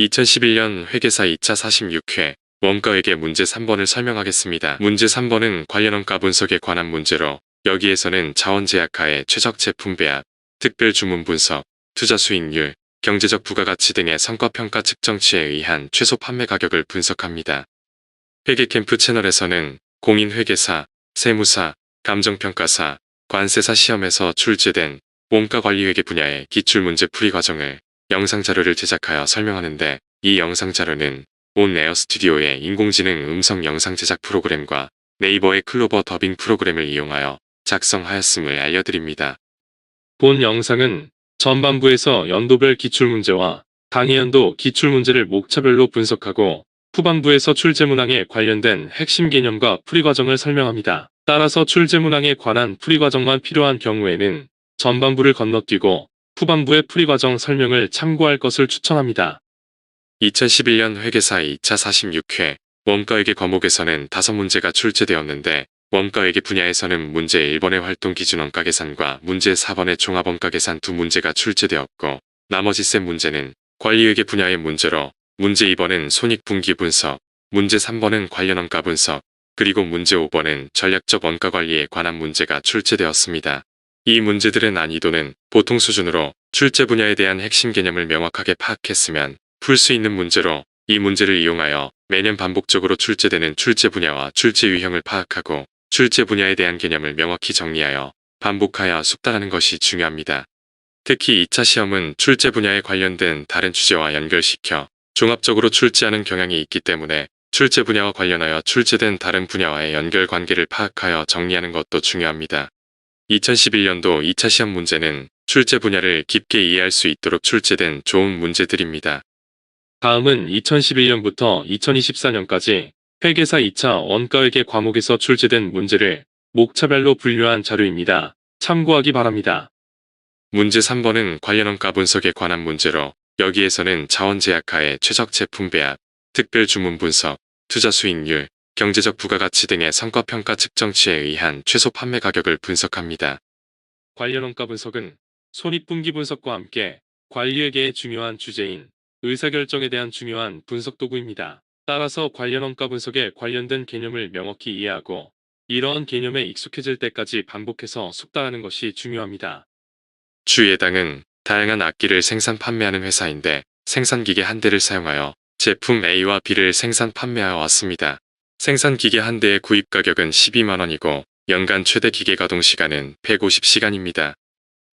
2011년 회계사 2차 46회 원가액의 문제 3번을 설명하겠습니다. 문제 3번은 관련 원가 분석에 관한 문제로 여기에서는 자원 제약하의 최적 제품 배합, 특별 주문 분석, 투자 수익률, 경제적 부가가치 등의 성과평가 측정치에 의한 최소 판매 가격을 분석합니다. 회계 캠프 채널에서는 공인회계사, 세무사, 감정평가사, 관세사 시험에서 출제된 원가관리회계 분야의 기출문제 풀이 과정을 영상 자료를 제작하여 설명하는데 이 영상 자료는 온 에어 스튜디오의 인공지능 음성 영상 제작 프로그램과 네이버의 클로버 더빙 프로그램을 이용하여 작성하였음을 알려드립니다. 본 영상은 전반부에서 연도별 기출문제와 당해연도 기출문제를 목차별로 분석하고 후반부에서 출제문항에 관련된 핵심 개념과 풀이 과정을 설명합니다. 따라서 출제문항에 관한 풀이 과정만 필요한 경우에는 전반부를 건너뛰고 후반부의 풀이 과정 설명을 참고할 것을 추천합니다. 2011년 회계사 2차 46회 원가회계 과목에서는 5문제가 출제되었는데 원가회계 분야에서는 문제 1번의 활동 기준 원가 계산과 문제 4번의 종합 원가 계산 두 문제가 출제되었고 나머지 세 문제는 관리회계 분야의 문제로 문제 2번은 손익분기 분석, 문제 3번은 관련 원가 분석, 그리고 문제 5번은 전략적 원가 관리에 관한 문제가 출제되었습니다. 이 문제들의 난이도는 보통 수준으로 출제 분야에 대한 핵심 개념을 명확하게 파악했으면 풀 수 있는 문제로 이 문제를 이용하여 매년 반복적으로 출제되는 출제 분야와 출제 유형을 파악하고 출제 분야에 대한 개념을 명확히 정리하여 반복하여 숙달하는 것이 중요합니다. 특히 2차 시험은 출제 분야에 관련된 다른 주제와 연결시켜 종합적으로 출제하는 경향이 있기 때문에 출제 분야와 관련하여 출제된 다른 분야와의 연결 관계를 파악하여 정리하는 것도 중요합니다. 2011년도 2차 시험 문제는 출제 분야를 깊게 이해할 수 있도록 출제된 좋은 문제들입니다. 다음은 2011년부터 2024년까지 회계사 2차 원가회계 과목에서 출제된 문제를 목차별로 분류한 자료입니다. 참고하기 바랍니다. 문제 3번은 관련 원가 분석에 관한 문제로 여기에서는 자원제약하의 최적 제품 배합, 특별 주문 분석, 투자 수익률, 경제적 부가가치 등의 성과평가 측정치에 의한 최소 판매 가격을 분석합니다. 관련 원가 분석은 손익분기 분석과 함께 관리회계의 중요한 주제인 의사결정에 대한 중요한 분석 도구입니다. 따라서 관련 원가 분석에 관련된 개념을 명확히 이해하고 이러한 개념에 익숙해질 때까지 반복해서 숙달하는 것이 중요합니다. 주예당은 다양한 악기를 생산 판매하는 회사인데 생산기계 한 대를 사용하여 제품 A와 B를 생산 판매하여 왔습니다. 생산 기계 한 대의 구입 가격은 12만원이고 연간 최대 기계 가동 시간은 150시간입니다.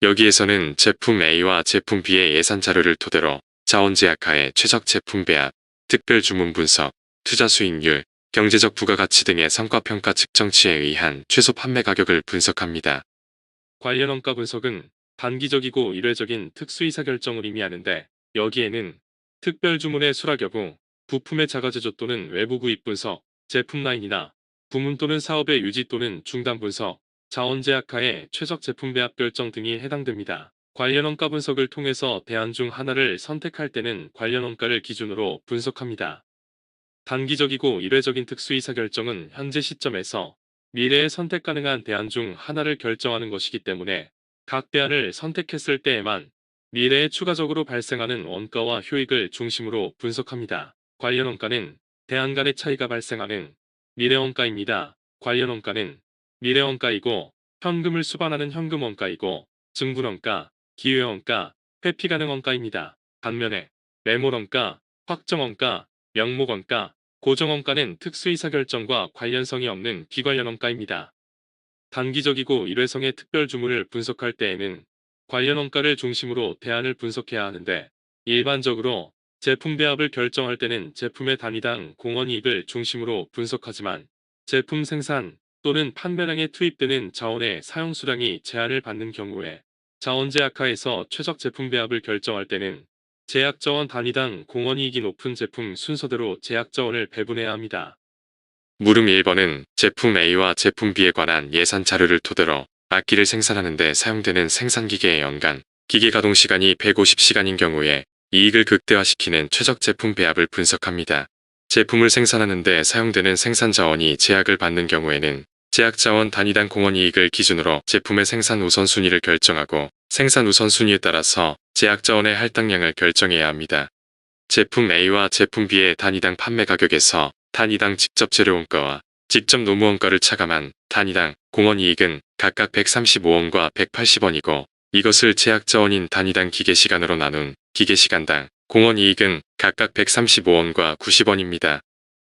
여기에서는 제품 A와 제품 B의 예산 자료를 토대로 자원 제약하의 최적 제품 배합, 특별 주문 분석, 투자 수익률, 경제적 부가가치 등의 성과평가 측정치에 의한 최소 판매 가격을 분석합니다. 관련 원가 분석은 단기적이고 일회적인 특수의사결정을 의미하는데 여기에는 특별 주문의 수락 여부, 부품의 자가 제조 또는 외부 구입 분석, 제품 라인이나 부문 또는 사업의 유지 또는 중단 분석, 자원 제약하의 최적 제품 배합 결정 등이 해당됩니다. 관련 원가 분석을 통해서 대안 중 하나를 선택할 때는 관련 원가를 기준으로 분석합니다. 단기적이고 일회적인 특수의사결정은 현재 시점에서 미래에 선택 가능한 대안 중 하나를 결정하는 것이기 때문에 각 대안을 선택했을 때에만 미래에 추가적으로 발생하는 원가와 효익을 중심으로 분석합니다. 관련 원가는 대안 간의 차이가 발생하는 미래 원가입니다. 관련 원가는 미래 원가이고 현금을 수반하는 현금 원가이고 증분 원가, 기회 원가, 회피 가능 원가입니다. 반면에 매몰 원가, 확정 원가, 명목 원가, 고정 원가는 특수의사결정과 관련성이 없는 비관련 원가입니다. 단기적이고 일회성의 특별 주문을 분석할 때에는 관련 원가를 중심으로 대안을 분석해야 하는데 일반적으로 제품 배합을 결정할 때는 제품의 단위당 공원 이익을 중심으로 분석하지만 제품 생산 또는 판매량에 투입되는 자원의 사용 수량이 제한을 받는 경우에 자원 제약화에서 최적 제품 배합을 결정할 때는 제약 자원 단위당 공원 이익이 높은 제품 순서대로 제약 자원을 배분해야 합니다. 물음 1번은 제품 A와 제품 B에 관한 예산 자료를 토대로 악기를 생산하는 데 사용되는 생산기계의 연간 기계 가동 시간이 150시간인 경우에 이익을 극대화시키는 최적 제품 배합을 분석합니다. 제품을 생산하는 데 사용되는 생산 자원이 제약을 받는 경우에는 제약 자원 단위당 공원 이익을 기준으로 제품의 생산 우선순위를 결정하고 생산 우선순위에 따라서 제약 자원의 할당량을 결정해야 합니다. 제품 A와 제품 B의 단위당 판매 가격에서 단위당 직접 재료원가와 직접 노무원가를 차감한 단위당 공원 이익은 각각 135원과 180원이고 이것을 제약자원인 단위당 기계시간으로 나눈 기계시간당 공원 이익은 각각 135원과 90원입니다.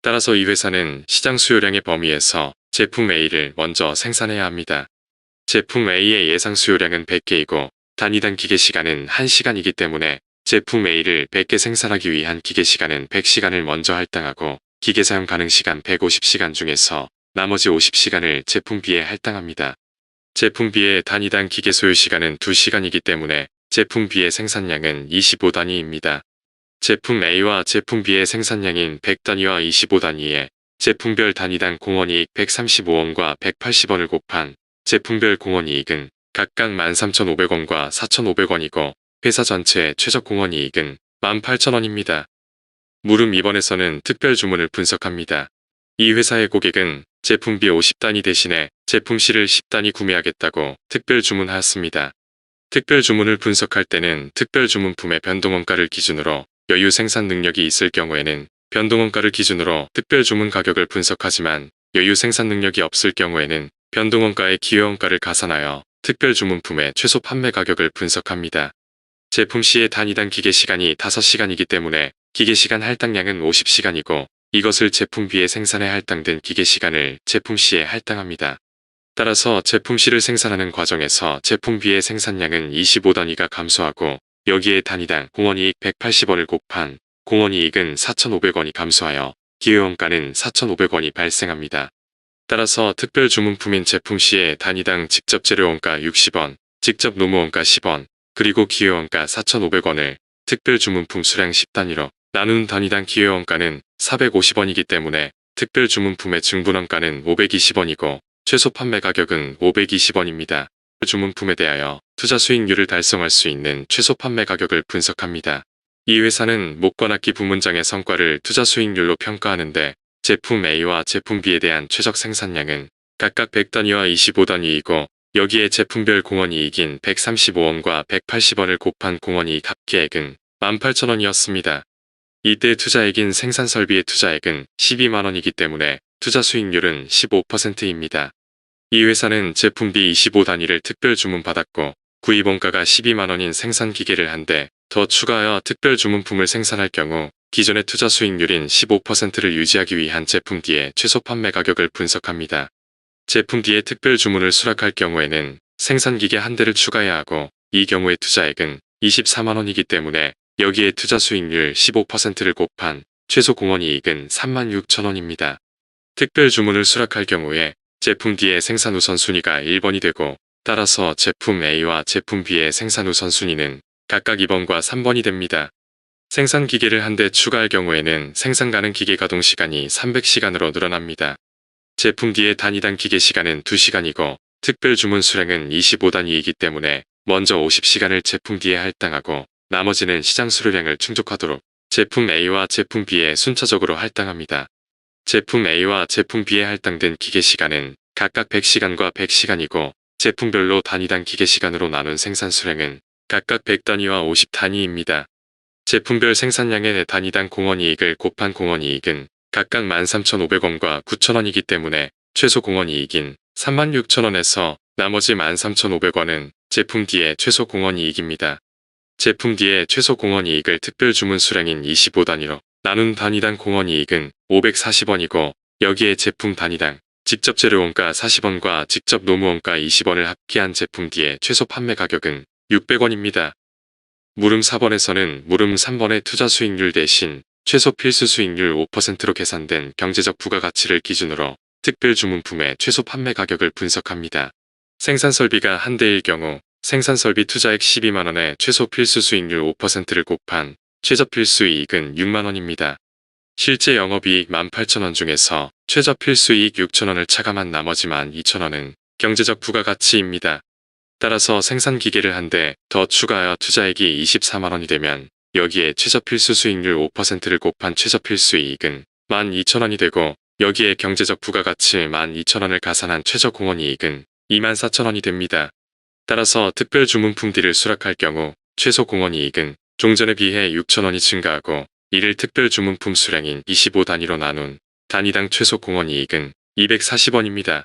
따라서 이 회사는 시장 수요량의 범위에서 제품 A를 먼저 생산해야 합니다. 제품 A의 예상 수요량은 100개이고 단위당 기계시간은 1시간이기 때문에 제품 A를 100개 생산하기 위한 기계시간은 100시간을 먼저 할당하고 기계 사용 가능 시간 150시간 중에서 나머지 50시간을 제품 B에 할당합니다. 제품 B의 단위당 기계 소요 시간은 2시간이기 때문에 제품 B의 생산량은 25단위입니다. 제품 A와 제품 B의 생산량인 100단위와 25단위에 제품별 단위당 공원이익 135원과 180원을 곱한 제품별 공원이익은 각각 13,500원과 4,500원이고 회사 전체의 최적 공원이익은 18,000원입니다. 무름 2번에서는 특별 주문을 분석합니다. 이 회사의 고객은 제품 B 50단위 대신에 제품 C를 10단위 구매하겠다고 특별 주문하였습니다. 특별 주문을 분석할 때는 특별 주문품의 변동원가를 기준으로 여유 생산 능력이 있을 경우에는 변동원가를 기준으로 특별 주문 가격을 분석하지만 여유 생산 능력이 없을 경우에는 변동원가의 기여원가를 가산하여 특별 주문품의 최소 판매 가격을 분석합니다. 제품 C의 단위당 기계 시간이 5시간이기 때문에 기계 시간 할당량은 50시간이고 이것을 제품 B에 생산에 할당된 기계 시간을 제품 C에 할당합니다. 따라서 제품 C를 생산하는 과정에서 제품 B의 생산량은 25단위가 감소하고 여기에 단위당 공원이익 180원을 곱한 공원이익은 4,500원이 감소하여 기회원가는 4,500원이 발생합니다. 따라서 특별 주문품인 제품 C의 단위당 직접 재료원가 60원, 직접 노무원가 10원, 그리고 기회원가 4,500원을 특별 주문품 수량 10단위로 나눈 단위당 기회원가는 450원이기 때문에 특별 주문품의 중분원가는 520원이고 최소 판매 가격은 520원입니다. 주문품에 대하여 투자 수익률을 달성할 수 있는 최소 판매 가격을 분석합니다. 이 회사는 목관악기 부문장의 성과를 투자 수익률로 평가하는데 제품 A와 제품 B에 대한 최적 생산량은 각각 100단위와 25단위이고 여기에 제품별 공원이익인 135원과 180원을 곱한 공원이익 합계액은 18,000원이었습니다. 이때 투자액인 생산설비의 투자액은 12만원이기 때문에 투자 수익률은 15%입니다. 이 회사는 제품 B 25단위를 특별 주문 받았고 구입 원가가 12만원인 생산 기계를 한 대 더 추가하여 특별 주문품을 생산할 경우 기존의 투자 수익률인 15%를 유지하기 위한 제품 D의 최소 판매 가격을 분석합니다. 제품 D의 특별 주문을 수락할 경우에는 생산기계 한 대를 추가해야 하고 이 경우의 투자액은 24만원이기 때문에 여기에 투자 수익률 15%를 곱한 최소 공원이익은 36,000원입니다. 특별 주문을 수락할 경우에 제품 D의 생산 우선순위가 1번이 되고 따라서 제품 A와 제품 B의 생산 우선순위는 각각 2번과 3번이 됩니다. 생산 기계를 한 대 추가할 경우에는 생산 가능 기계 가동 시간이 300시간으로 늘어납니다. 제품 D의 단위당 기계 시간은 2시간이고 특별 주문 수량은 25단위이기 때문에 먼저 50시간을 제품 D에 할당하고 나머지는 시장 수료량을 충족하도록 제품 A와 제품 B에 순차적으로 할당합니다. 제품 A와 제품 B에 할당된 기계 시간은 각각 100시간과 100시간이고 제품별로 단위당 기계 시간으로 나눈 생산 수량은 각각 100단위와 50단위입니다. 제품별 생산량의 단위당 공원이익을 곱한 공원이익은 각각 13,500원과 9,000원이기 때문에 최소 공원이익인 36,000원에서 나머지 13,500원은 제품 D의 최소 공원이익입니다. 제품 D의 최소 공원이익을 특별 주문 수량인 25단위로 나눈 단위당 공원이익은 540원이고 여기에 제품 단위당 직접 재료원가 40원과 직접 노무원가 20원을 합계한 제품 D의 최소 판매 가격은 600원입니다. 무름 4번에서는 무름 3번의 투자 수익률 대신 최소 필수 수익률 5%로 계산된 경제적 부가가치를 기준으로 특별 주문품의 최소 판매 가격을 분석합니다. 생산 설비가 한 대일 경우 생산 설비 투자액 12만원에 최소 필수 수익률 5%를 곱한 최저 필수 이익은 6만원입니다. 실제 영업이익 18,000원 중에서 최저 필수이익 6,000원을 차감한 나머지 12,000원은 경제적 부가가치입니다. 따라서 생산 기계를 한 대 더 추가하여 투자액이 24만원이 되면 여기에 최저 필수 수익률 5%를 곱한 최저 필수 이익은 12,000원이 되고 여기에 경제적 부가가치 12,000원을 가산한 최저 공원이익은 24,000원이 됩니다. 따라서 특별 주문품 D를 수락할 경우 최소 공원이익은 종전에 비해 6,000원이 증가하고 이를 특별 주문품 수량인 25단위로 나눈 단위당 최소 공원 이익은 240원입니다.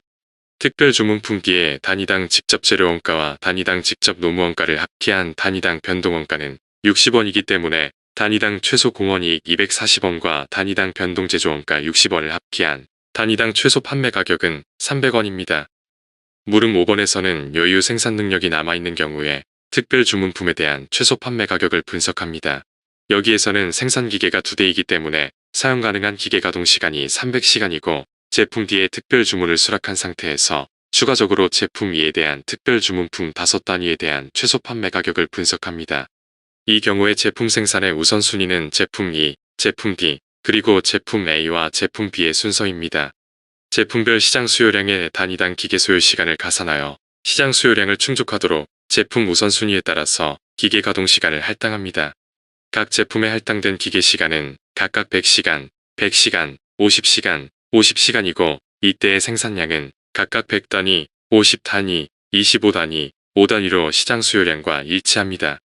특별 주문품기에 단위당 직접 재료원가와 단위당 직접 노무원가를 합계한 단위당 변동원가는 60원이기 때문에 단위당 최소 공원이익 240원과 단위당 변동제조원가 60원을 합계한 단위당 최소 판매 가격은 300원입니다. 물음 5번에서는 여유 생산 능력이 남아있는 경우에 특별 주문품에 대한 최소 판매 가격을 분석합니다. 여기에서는 생산 기계가 두 대이기 때문에 사용 가능한 기계 가동 시간이 300시간이고 제품 D에 특별 주문을 수락한 상태에서 추가적으로 제품 E에 대한 특별 주문품 5단위에 대한 최소 판매 가격을 분석합니다. 이 경우에 제품 생산의 우선순위는 제품 E, 제품 D, 그리고 제품 A와 제품 B의 순서입니다. 제품별 시장 수요량의 단위당 기계 소요 시간을 가산하여 시장 수요량을 충족하도록 제품 우선순위에 따라서 기계 가동 시간을 할당합니다. 각 제품에 할당된 기계 시간은 각각 100시간, 100시간, 50시간, 50시간이고 이때의 생산량은 각각 100단위, 50단위, 25단위, 5단위로 시장 수요량과 일치합니다.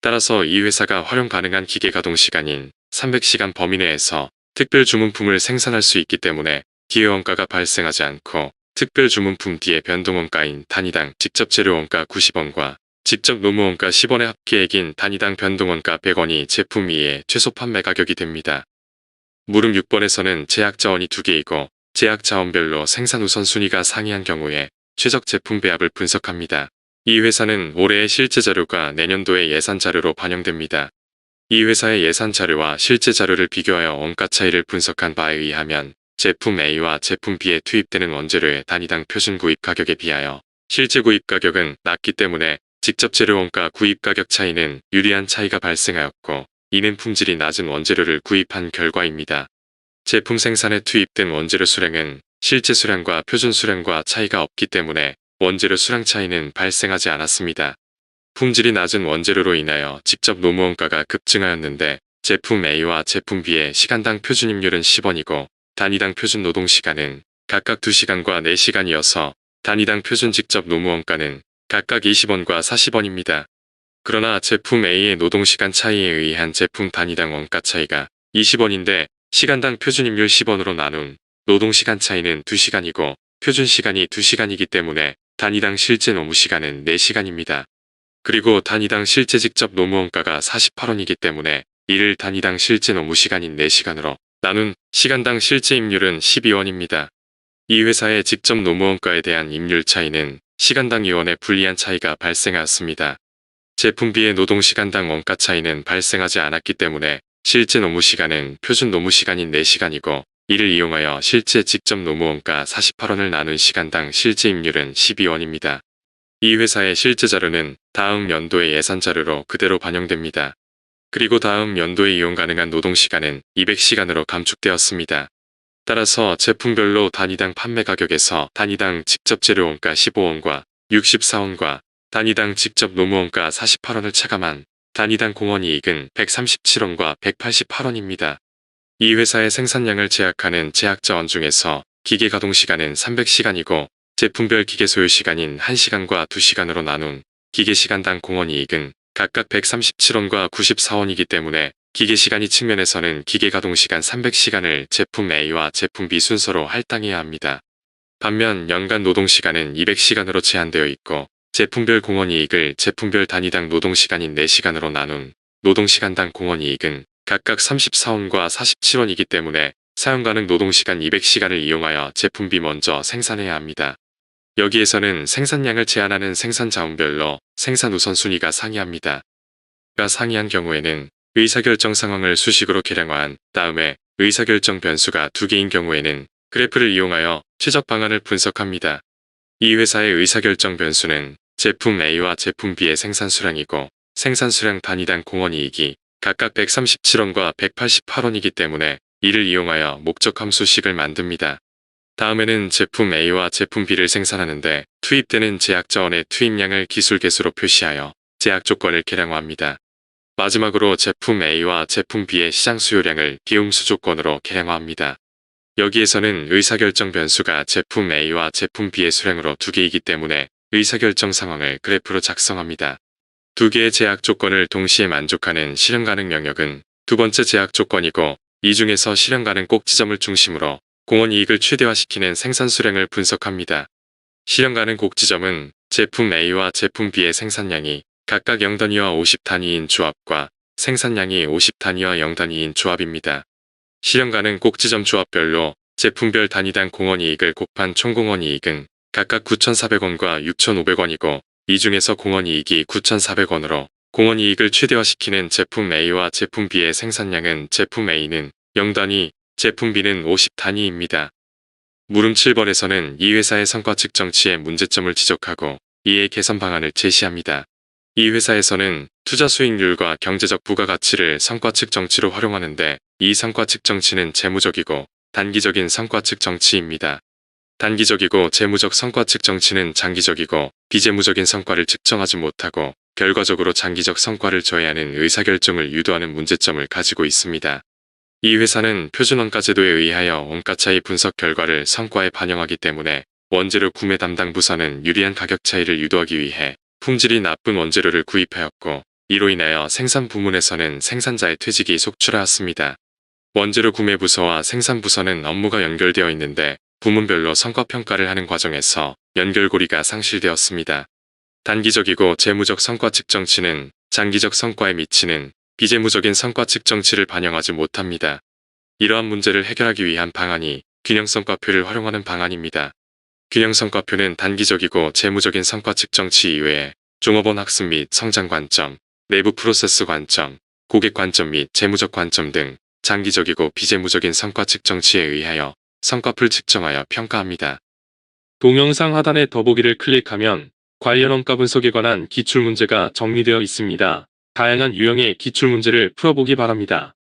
따라서 이 회사가 활용 가능한 기계 가동 시간인 300시간 범위 내에서 특별 주문품을 생산할 수 있기 때문에 기회원가가 발생하지 않고 특별 주문품 뒤에 변동원가인 단위당 직접 재료원가 90원과 직접 노무원가 10원의 합계액인 단위당 변동원가 100원이 제품 2의 최소 판매 가격이 됩니다. 물음 6번에서는 제약자원이 2개이고 제약자원별로 생산 우선순위가 상이한 경우에 최적 제품 배합을 분석합니다. 이 회사는 올해의 실제 자료가 내년도의 예산 자료로 반영됩니다. 이 회사의 예산 자료와 실제 자료를 비교하여 원가 차이를 분석한 바에 의하면 제품 A와 제품 B에 투입되는 원재료의 단위당 표준 구입 가격에 비하여 실제 구입 가격은 낮기 때문에 직접 재료 원가 구입 가격 차이는 유리한 차이가 발생하였고 이는 품질이 낮은 원재료를 구입한 결과입니다. 제품 생산에 투입된 원재료 수량은 실제 수량과 표준 수량과 차이가 없기 때문에 원재료 수량 차이는 발생하지 않았습니다. 품질이 낮은 원재료로 인하여 직접 노무원가가 급증하였는데 제품 A와 제품 B의 시간당 표준임률은 10원이고 단위당 표준 노동시간은 각각 2시간과 4시간이어서 단위당 표준 직접 노무원가는 각각 20원과 40원입니다. 그러나 제품 A의 노동시간 차이에 의한 제품 단위당 원가 차이가 20원인데 시간당 표준임률 10원으로 나눈 노동시간 차이는 2시간이고 표준시간이 2시간이기 때문에 단위당 실제 노무시간은 4시간입니다. 그리고 단위당 실제 직접 노무원가가 48원이기 때문에 이를 단위당 실제 노무시간인 4시간으로 나눈 시간당 실제 임률은 12원입니다. 이 회사의 직접 노무원가에 대한 임률 차이는 시간당 2원의 불리한 차이가 발생하였습니다. 제품 B의 노동시간당 원가 차이는 발생하지 않았기 때문에 실제 노무시간은 표준 노무시간인 4시간이고 이를 이용하여 실제 직접 노무원가 48원을 나눈 시간당 실제 임률은 12원입니다. 이 회사의 실제 자료는 다음 연도의 예산 자료로 그대로 반영됩니다. 그리고 다음 연도에 이용 가능한 노동시간은 200시간으로 감축되었습니다. 따라서 제품별로 단위당 판매 가격에서 단위당 직접 재료원가 15원과 64원과 단위당 직접 노무원가 48원을 차감한 단위당 공원이익은 137원과 188원입니다. 이 회사의 생산량을 제약하는 제약자원 중에서 기계 가동 시간은 300시간이고 제품별 기계 소요 시간인 1시간과 2시간으로 나눈 기계 시간당 공원이익은 각각 137원과 94원이기 때문에 기계 시간이 측면에서는 기계 가동 시간 300시간을 제품 A와 제품 B 순서로 할당해야 합니다. 반면 연간 노동 시간은 200시간으로 제한되어 있고 제품별 공원이익을 제품별 단위당 노동 시간인 4시간으로 나눈 노동 시간당 공원이익은 각각 34원과 47원이기 때문에 사용 가능 노동 시간 200시간을 이용하여 제품 B 먼저 생산해야 합니다. 여기에서는 생산량을 제한하는 생산 자원별로 생산 우선순위가 상이합니다. 가 상이한 경우에는 의사결정 상황을 수식으로 계량화한 다음에 의사결정 변수가 두 개인 경우에는 그래프를 이용하여 최적 방안을 분석합니다. 이 회사의 의사결정 변수는 제품 A와 제품 B의 생산 수량이고 생산 수량 단위당 공원이익이 각각 137원과 188원이기 때문에 이를 이용하여 목적 함수식을 만듭니다. 다음에는 제품 A와 제품 B를 생산하는데 투입되는 제약 자원의 투입량을 기술계수로 표시하여 제약 조건을 계량화합니다. 마지막으로 제품 A와 제품 B의 시장 수요량을 비용수 조건으로 계량화합니다. 여기에서는 의사결정 변수가 제품 A와 제품 B의 수량으로 두 개이기 때문에 의사결정 상황을 그래프로 작성합니다. 두 개의 제약 조건을 동시에 만족하는 실현 가능 영역은 두 번째 제약 조건이고 이 중에서 실현 가능 꼭 지점을 중심으로 공원 이익을 최대화시키는 생산 수량을 분석합니다. 실현 가능 곡 지점은 제품 A와 제품 B의 생산량이 각각 0단위와 50단위인 조합과 생산량이 50단위와 0단위인 조합입니다. 실현 가능 곡 지점 조합별로 제품별 단위당 공원 이익을 곱한 총 공원 이익은 각각 9,400원과 6,500원이고 이 중에서 공원 이익이 9,400원으로 공원 이익을 최대화시키는 제품 A와 제품 B의 생산량은 제품 A는 0단위, 제품 B는 50단위입니다. 물음 7번에서는 이 회사의 성과 측 정치의 문제점을 지적하고 이에 개선 방안을 제시합니다. 이 회사에서는 투자 수익률과 경제적 부가가치를 성과 측 정치로 활용하는데 이 성과 측 정치는 재무적이고 단기적인 성과 측 정치입니다. 단기적이고 재무적 성과 측 정치는 장기적이고 비재무적인 성과를 측정하지 못하고 결과적으로 장기적 성과를 저해하는 의사결정을 유도하는 문제점을 가지고 있습니다. 이 회사는 표준원가 제도에 의하여 원가 차이 분석 결과를 성과에 반영하기 때문에 원재료 구매 담당 부서는 유리한 가격 차이를 유도하기 위해 품질이 나쁜 원재료를 구입하였고 이로 인하여 생산 부문에서는 생산자의 퇴직이 속출하였습니다. 원재료 구매 부서와 생산 부서는 업무가 연결되어 있는데 부문별로 성과 평가를 하는 과정에서 연결고리가 상실되었습니다. 단기적이고 재무적 성과 측정치는 장기적 성과에 미치는 비재무적인 성과 측 정치를 반영하지 못합니다. 이러한 문제를 해결하기 위한 방안이 균형성과표를 활용하는 방안입니다. 균형성과표는 단기적이고 재무적인 성과 측 정치 이외에 종업원 학습 및 성장 관점, 내부 프로세스 관점, 고객 관점 및 재무적 관점 등 장기적이고 비재무적인 성과 측정치에 의하여 성과풀 측정하여 평가합니다. 동영상 하단의 더보기를 클릭하면 관련 원가 분석에 관한 기출 문제가 정리되어 있습니다. 다양한 유형의 기출문제를 풀어보기 바랍니다.